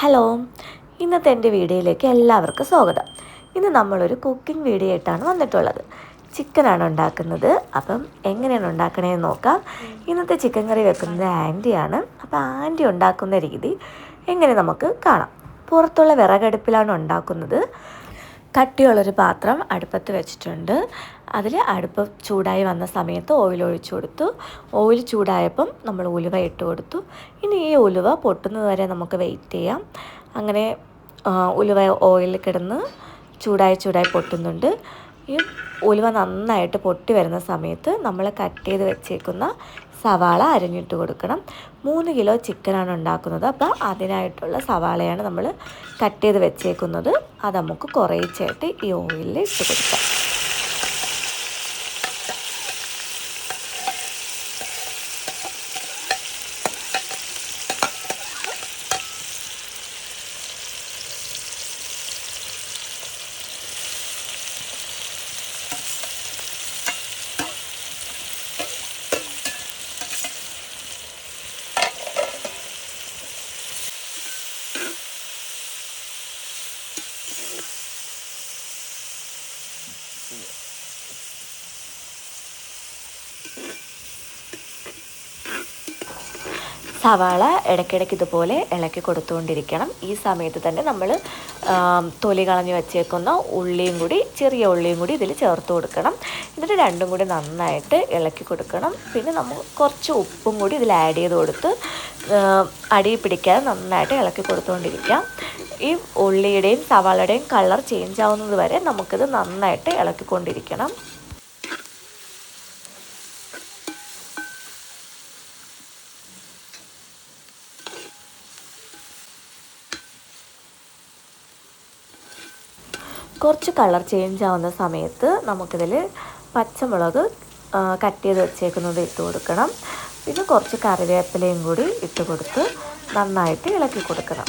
Hello ഇന്നത്തെ എന്റെ വീഡിയോയിലേക്ക് എല്ലാവർക്കും സ്വാഗതം. ഇന്ന് നമ്മളൊരു കുക്കിംഗ് വീഡിയോ ആയിട്ടാണ് വന്നിട്ടുള്ളത്. ചിക്കനാണ് ഉണ്ടാക്കുന്നത്. അപ്പം എങ്ങനെയാണ് ഉണ്ടാക്കണേന്ന് നോക്കാം. ഇന്നത്തെ ചിക്കൻ കറി വെക്കുന്നത് ആന്റിയാണ്. അപ്പോൾ ആന്റി ഉണ്ടാക്കുന്ന രീതി എങ്ങനെ നമുക്ക് കാണാം. പുറത്തുള്ള വിറകടുപ്പിലാണ് ഉണ്ടാക്കുന്നത്. കട്ടിയുള്ളൊരു പാത്രം അടുപ്പത്ത് വെച്ചിട്ടുണ്ട്. അതിൽ അടുപ്പ് ചൂടായി വന്ന സമയത്ത് ഓയിൽ ഒഴിച്ചു കൊടുത്തു. ഓയിൽ ചൂടായപ്പം നമ്മൾ ഉലുവ ഇട്ട് കൊടുത്തു. ഇനി ഈ ഉലുവ പൊട്ടുന്നത് വരെ നമുക്ക് വെയിറ്റ് ചെയ്യാം. അങ്ങനെ ഉലുവ ഓയിലിൽ കിടന്ന് ചൂടായി ചൂടായി പൊട്ടുന്നുണ്ട്. ഈ ഉലുവ നന്നായിട്ട് പൊട്ടി വരുന്ന സമയത്ത് നമ്മൾ കട്ട് ചെയ്ത് വെച്ചേക്കുന്ന സവാള അരിഞ്ഞിട്ട് കൊടുക്കണം. മൂന്ന് കിലോ ചിക്കനാണ് ഉണ്ടാക്കുന്നത്. അപ്പോൾ അതിനായിട്ടുള്ള സവാളയാണ് നമ്മൾ കട്ട് ചെയ്ത് വെച്ചേക്കുന്നത്. അത് നമുക്ക് കുറേച്ചായിട്ട് ഈ ഓയിലിൽ ഇട്ട് കൊടുക്കാം. സവാള ഇടയ്ക്കിടയ്ക്ക് ഇതുപോലെ ഇളക്കി കൊടുത്തുകൊണ്ടിരിക്കണം. ഈ സമയത്ത് തന്നെ നമ്മൾ തൊലി കളഞ്ഞ് വെച്ചേക്കുന്ന ഉള്ളിയും കൂടി ചെറിയ ഉള്ളിയും കൂടി ഇതിൽ ചേർത്ത് കൊടുക്കണം. എന്നിട്ട് രണ്ടും കൂടി നന്നായിട്ട് ഇളക്കി കൊടുക്കണം. പിന്നെ നമ്മൾ കുറച്ച് ഉപ്പും കൂടി ഇതിൽ ആഡ് ചെയ്ത് കൊടുത്ത് അടി പിടിക്കാതെ നന്നായിട്ട് ഇളക്കി കൊടുത്തുകൊണ്ടിരിക്കാം. ഈ ഉള്ളിയുടെയും സവാളയുടെയും കളർ ചേഞ്ച് ആവുന്നത് വരെ നമുക്കിത് നന്നായിട്ട് ഇളക്കിക്കൊണ്ടിരിക്കണം. കുറച്ച് കളർ ചേഞ്ച് ആവുന്ന സമയത്ത് നമുക്കിതിൽ പച്ചമുളക് കട്ട് ചെയ്ത് വെച്ചേക്കുന്നത് ഇട്ട് കൊടുക്കണം. പിന്നെ കുറച്ച് കറിവേപ്പിലയും കൂടി ഇട്ട് കൊടുത്ത് നന്നായിട്ട് ഇളക്കി കൊടുക്കണം.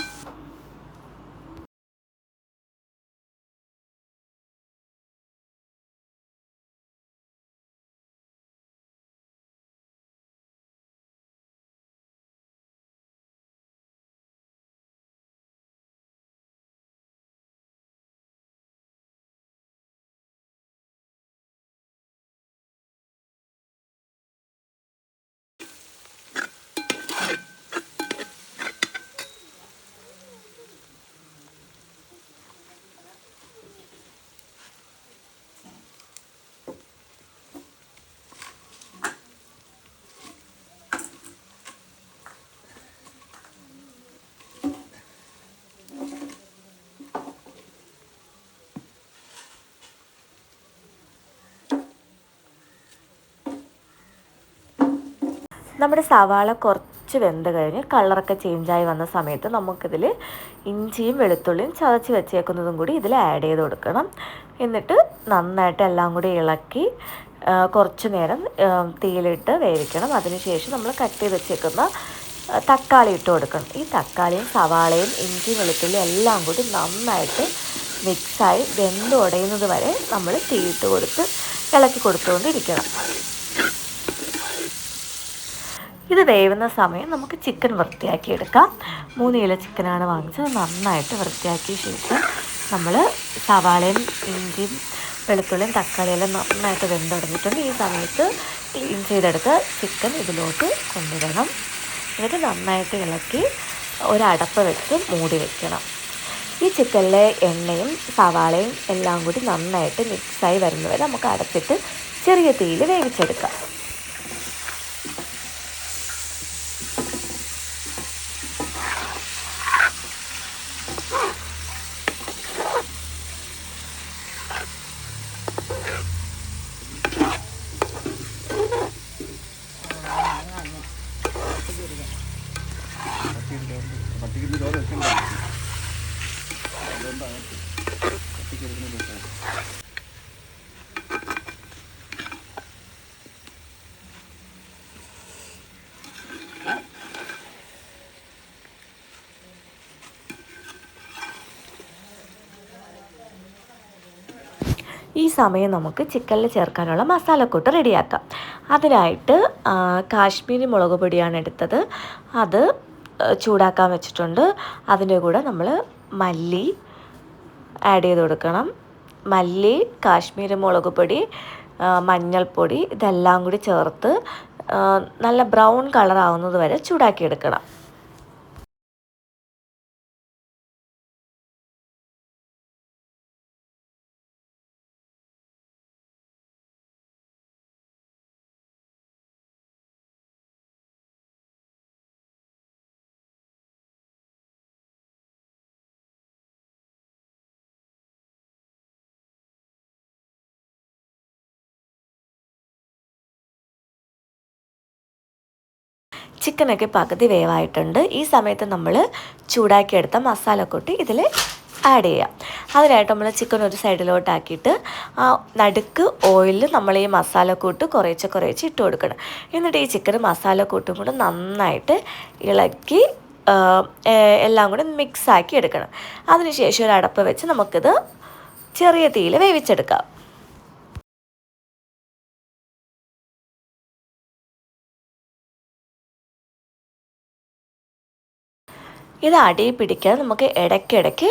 നമ്മുടെ സവാള കുറച്ച് വെന്ത് കഴിഞ്ഞ് കളറൊക്കെ ചേഞ്ചായി വന്ന സമയത്ത് നമുക്കിതിൽ ഇഞ്ചിയും വെളുത്തുള്ളിയും ചതച്ച് വെച്ചേക്കുന്നതും കൂടി ഇതിൽ ആഡ് ചെയ്ത് കൊടുക്കണം. എന്നിട്ട് നന്നായിട്ട് എല്ലാം കൂടി ഇളക്കി കുറച്ച് നേരം തീയിലിട്ട് വേവിക്കണം. അതിനുശേഷം നമ്മൾ കട്ട് ചെയ്ത് വെച്ചേക്കുന്ന തക്കാളി ഇട്ട് കൊടുക്കണം. ഈ തക്കാളിയും സവാളയും ഇഞ്ചിയും വെളുത്തുള്ളിയും എല്ലാം കൂടി നന്നായിട്ട് മിക്സായി വെന്ത് ഉടയുന്നത് വരെ നമ്മൾ തീയിട്ട് കൊടുത്ത് ഇളക്കി കൊടുത്തുകൊണ്ടിരിക്കണം. ഇത് വേവുന്ന സമയം നമുക്ക് ചിക്കൻ വൃത്തിയാക്കി എടുക്കാം മൂന്ന് കിലോ ചിക്കനാണ് വാങ്ങിച്ചത്. നന്നായിട്ട് വൃത്തിയാക്കിയ ശേഷം നമ്മൾ സവാളയും ഇഞ്ചിയും വെളുത്തുള്ളിയും തക്കാളിയെല്ലാം നന്നായിട്ട് വെന്തുടങ്ങിയിട്ടുണ്ട് ഈ സമയത്ത് ക്ലീൻ ചെയ്തെടുത്ത് ചിക്കൻ ഇതിലോട്ട് കൊണ്ടുവരണം. എന്നിട്ട് നന്നായിട്ട് ഇളക്കി ഒരടപ്പ് വെച്ച് മൂടി വെക്കണം. ഈ ചിക്കനിലെ എണ്ണയും സവാളയും എല്ലാം കൂടി നന്നായിട്ട് മിക്സായി വരുന്നവരെ നമുക്ക് അടച്ചിട്ട് ചെറിയ തീയിൽ വേവിച്ചെടുക്കാം. ഈ സമയം നമുക്ക് ചിക്കനിൽ ചേർക്കാനുള്ള മസാലക്കൂട്ട് റെഡിയാക്കാം. അതിനായിട്ട് കാശ്മീരി മുളക് പൊടിയാണ് എടുത്തത്. അത് ചൂടാക്കാൻ വെച്ചിട്ടുണ്ട്. അതിന്റെ കൂടെ നമ്മൾ മല്ലി ആഡ് ചെയ്ത് കൊടുക്കണം. മല്ലി കാശ്മീരി മുളക് പൊടി മഞ്ഞൾപ്പൊടി ഇതെല്ലാം കൂടി ചേർത്ത് നല്ല ബ്രൗൺ കളർ ആവുന്നത് വരെ ചൂടാക്കിയെടുക്കണം ചിക്കനൊക്കെ പകുതി വേവായിട്ടുണ്ട്. ഈ സമയത്ത് നമ്മൾ ചൂടാക്കിയെടുത്ത മസാല കൂട്ടി ഇതിൽ ആഡ് ചെയ്യാം. അതിനായിട്ട് നമ്മൾ ചിക്കൻ ഒരു സൈഡിലോട്ടാക്കിയിട്ട് ആ നടുക്ക് ഓയിലിൽ നമ്മൾ ഈ മസാലക്കൂട്ട് കുറേശ്ശെ കുറേശ്ശെ ഇട്ട് കൊടുക്കണം. എന്നിട്ട് ഈ ചിക്കൻ മസാലക്കൂട്ടും കൂടെ നന്നായിട്ട് ഇളക്കി എല്ലാം കൂടെ മിക്സാക്കി എടുക്കണം. അതിനുശേഷം ഒരു അടപ്പ് വെച്ച് നമുക്കിത് ചെറിയ തീയിൽ വേവിച്ചെടുക്കാം. ഇത് അടി പിടിക്കാൻ നമുക്ക് ഇടയ്ക്കിടയ്ക്ക്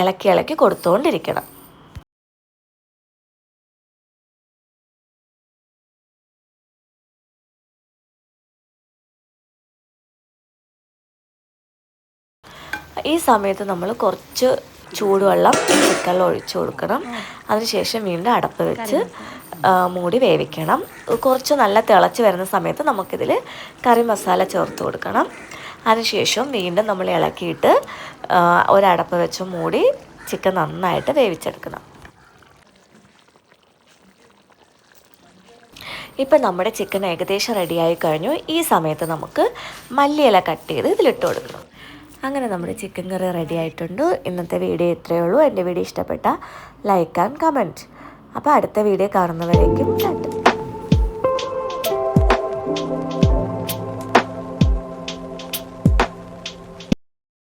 ഇളക്കി ഇളക്കി കൊടുത്തുകൊണ്ടിരിക്കണം ഈ സമയത്ത് നമ്മൾ കുറച്ച് ചൂടുവെള്ളം ചിക്കനിൽ ഒഴിച്ചു കൊടുക്കണം. അതിനുശേഷം വീണ്ടും അടപ്പ് വെച്ച് മൂടി വേവിക്കണം. കുറച്ച് നല്ല തിളച്ച് വരുന്ന സമയത്ത് നമുക്കിതിൽ കറി മസാല ചേർത്ത് കൊടുക്കണം. അതിനുശേഷം വീണ്ടും നമ്മൾ ഇളക്കിയിട്ട് ഒരടപ്പ് വെച്ച് മൂടി ചിക്കൻ നന്നായിട്ട് വേവിച്ചെടുക്കണം. ഇപ്പം നമ്മുടെ ചിക്കൻ ഏകദേശം റെഡിയായി കഴിഞ്ഞു. ഈ സമയത്ത് നമുക്ക് മല്ലിയില കട്ട് ചെയ്ത് ഇതിലിട്ട് കൊടുക്കണം. അങ്ങനെ നമ്മുടെ ചിക്കൻ കറി റെഡി ആയിട്ടുണ്ട്. ഇന്നത്തെ വീഡിയോ ഇത്രയേ ഉള്ളൂ. എന്റെ വീഡിയോ ഇഷ്ടപ്പെട്ട ലൈക്ക് ആൻഡ് കമന്റ് അപ്പോൾ അടുത്ത വീഡിയോ കാണുന്നവരേക്കും കണ്ട്